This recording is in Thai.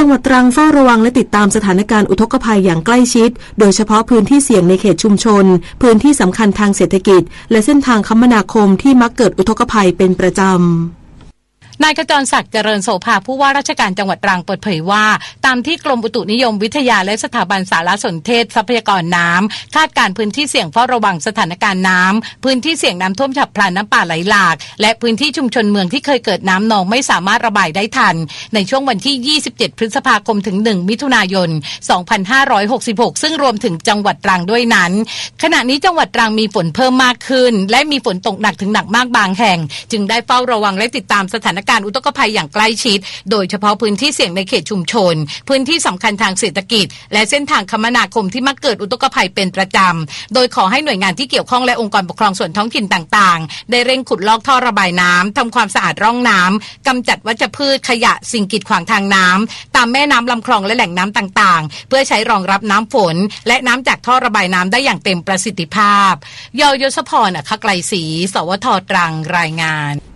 จังหวัดตรังเฝ้าระวังและติดตามสถานการณ์อุทกภัยอย่างใกล้ชิด โดยเฉพาะพื้นที่เสี่ยงในเขตชุมชน พื้นที่สำคัญทางเศรษฐกิจ และเส้นทางคมนาคมที่มักเกิดอุทกภัยเป็นประจำ นายขจรศักดิ์เจริญโสภาผู้ว่าราชการจังหวัดตรังเปิดเผยว่า ตามที่กรมอุตุนิยมวิทยาและสถาบันสารสนเทศทรัพยากรน้ำคาดการณ์พื้นที่เสี่ยงเฝ้าระวังสถานการณ์น้ำพื้นที่เสี่ยงน้ำท่วมฉับพลันน้ำป่าไหลหลาก และพื้นที่ชุมชนเมืองที่เคยเกิดน้ำนองไม่สามารถระบายได้ทัน ในช่วงวันที่ 27 พฤษภาคมถึง 1 มิถุนายน 2566 ซึ่งรวมถึงจังหวัดตรังด้วยนั้น ขณะนี้จังหวัดตรังมีฝนเพิ่มมากขึ้น และมีฝนตกหนักถึงหนักมากบางแห่ง จึงได้เฝ้าระวังและติดตามสถานการณ์อุทกภัยอย่างใกล้ชิด โดยเฉพาะพื้นที่เสี่ยงในเขตชุมชน พื้นที่สำคัญทางเศรษฐกิจ และเส้นทางคมนาคมที่มักเกิดอุทกภัยเป็นประจำ โดยขอให้หน่วยงานที่เกี่ยวข้องและองค์กรปกครองส่วนท้องถิ่นต่างๆ ได้เร่งขุดลอกท่อระบายน้ำทำความสะอาดร่องน้ำกำจัดวัชพืชขยะสิ่งกีดขวางทางน้ำตามแม่น้ำลำคลองและแหล่งน้ำต่างๆ เพื่อใช้รองรับน้ำฝน และน้ำจากท่อระบายน้ำได้อย่างเต็มประสิทธิภาพ ยอยศพรอัครไกลศรีสวทตรังรายงาน